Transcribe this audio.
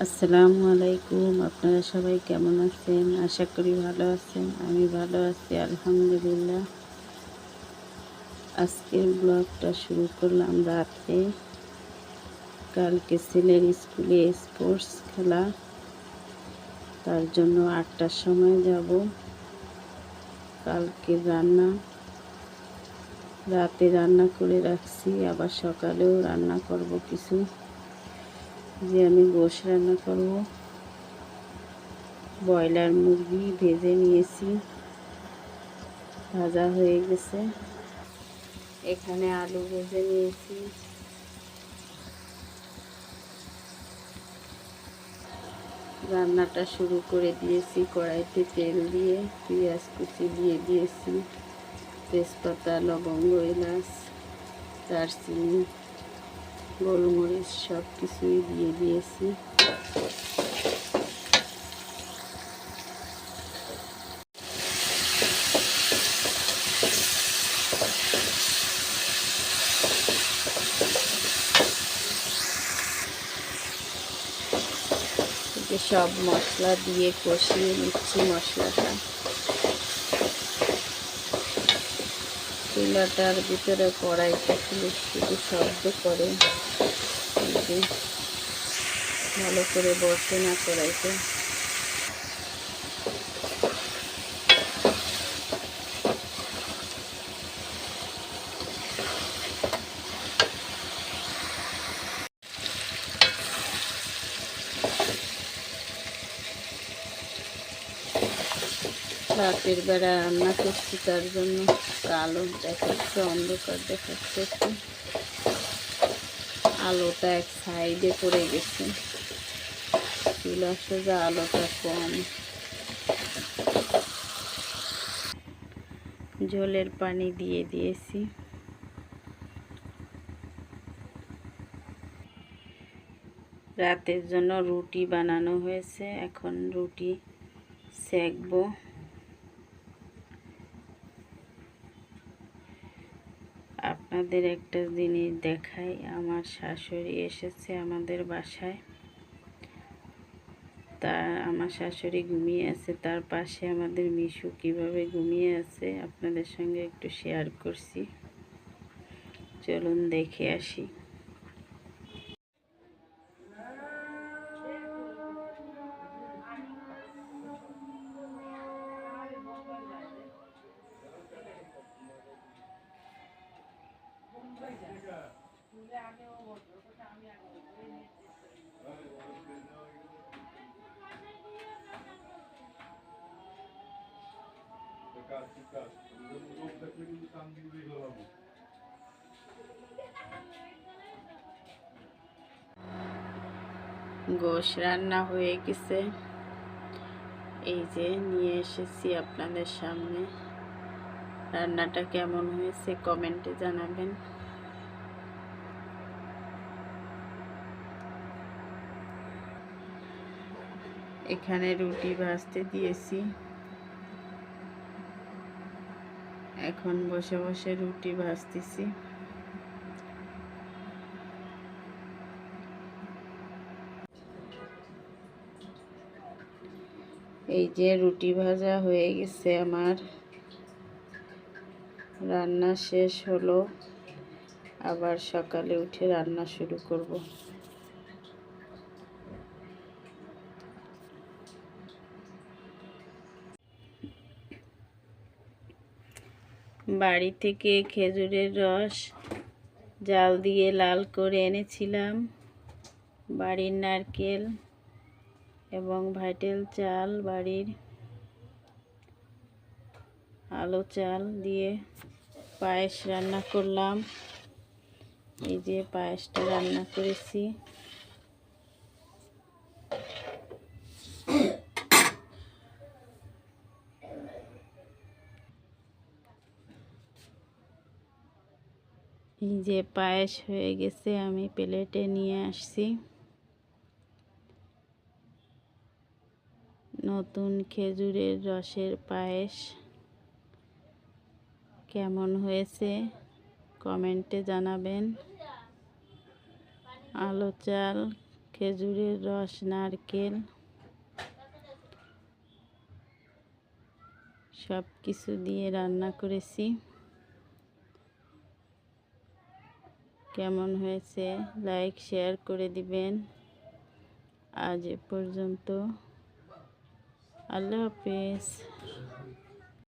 আসসালামু আলাইকুম। আপনারা সবাই কেমন আছেন? আশা করি ভালো আছেন। আমি ভালো আছি, আলহামদুলিল্লাহ। আজকের ব্লগটা শুরু করলাম রাতে। কালকে ছেলের স্কুলে স্পোর্টস খেলা। তার জন্য আটটার সময় যাব। কালকে রান্না। রাতে রান্না করে রাখছি। আবার সকালেও রান্না করব কিছু। যে আমি গোশ রান্না করব। ব্রয়লার মুরগি ভেজে নিয়েছি। ভাজা হয়ে গেছে। এখানে আলু ভেজে নিয়েছি। রান্নাটা শুরু করে দিয়েছি কড়াইতে তেল দিয়ে, পেঁয়াজ কুচি দিয়ে দিয়েছি, তেজপাতা, লবঙ্গ, এলাচ, দারচিনি গোলমরিচ সব কিছুই দিয়ে দিয়েছি। সব মশলা দিয়ে কষিয়ে নিচ্ছি মশলাটা। চুলাটার ভিতরে কড়াইটা খুলে শুধু শব্দ করে। ভালো করে বসে না কড়াইতে। রাতের বেলা রান্না করছি, তার জন্য আলো দেখাচ্ছে, অন্ধকার দেখাচ্ছে একটু। আলোটা এক সাইডে পড়ে গেছে। চুলা আলোটা কম। জলের পানি দিয়ে দিয়েছি। রাতের জন্য রুটি বানানো হয়েছে। এখন রুটি সেকবো। আপনাদের একটা জিনিস দেখাই। আমার শাশুড়ি এসেছে আমাদের বাসায়। তা, আমার শাশুড়ি ঘুমিয়ে আছে। তার পাশে আমাদের মিশু কীভাবে ঘুমিয়ে আছে আপনাদের সঙ্গে একটু শেয়ার করছি। চলুন দেখে আসি। গোশ রান্না হয়ে গেছে। এই যে নিয়ে এসেছি আপনাদের সামনে। রান্নাটা কেমন হয়েছে কমেন্টে জানাবেন। এখানে রুটি ভাজতে দিয়েছি। এখন বসে বসে রুটি ভাজতেছি। এই যে রুটি ভাজা হয়ে গেছে আমার। রান্না শেষ হলো। আবার সকালে উঠে রান্না শুরু করব। বাড়ি থেকে খেজুরের রস জাল দিয়ে লাল করে এনেছিলাম। বাড়ির নারকেল এবং ভাইটেল চাল, বাড়ির আলো চাল দিয়ে পায়েস রান্না করলাম। এই যে পায়েসটা রান্না করেছি। যে পায়েস হয়ে গেছে, আমি প্লেটে নিয়ে আসছি। নতুন খেজুরের রসের পায়েস। কেমন হয়েছে কমেন্টে জানাবেন। আলো চাল, খেজুরের রস, নারকেল সব কিছু দিয়ে রান্না করেছি। কেমন হয়েছে লাইক শেয়ার করে দিবেন। আজ এ পর্যন্ত। আল্লাহ হাফিজ।